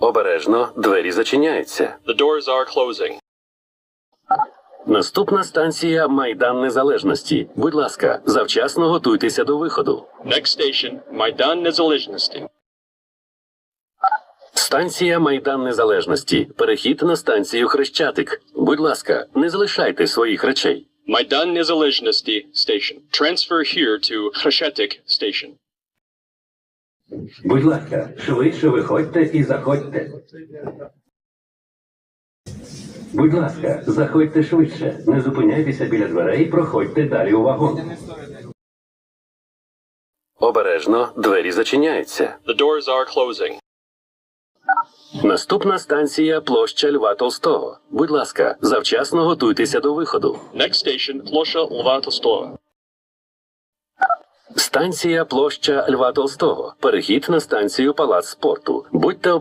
Обережно, двері зачиняються. The doors are closing. Наступна станція Майдан Незалежності. Будь ласка, завчасно готуйтеся до виходу. Next station, Maidan Nezalezhnosti. Станція Майдан Незалежності. Перехід на станцію Хрещатик. Будь ласка, не залишайте своїх речей. Maidan Nezalezhnosti Station. Transfer here to Khreshetik Station. Будь ласка, швидше виходьте і заходьте. Будь ласка, заходьте швидше. Не зупиняйтеся біля дверей, проходьте далі у вагон. Обережно, двері зачиняються. The doors are closing. Наступна станція площа Льва Толстого. Будь ласка, завчасно готуйтеся до виходу. Next station, Plosha Lva Tolstoy. Станція площа Льва Толстого. Перехід на станцію Палац спорту. Будьте обережні.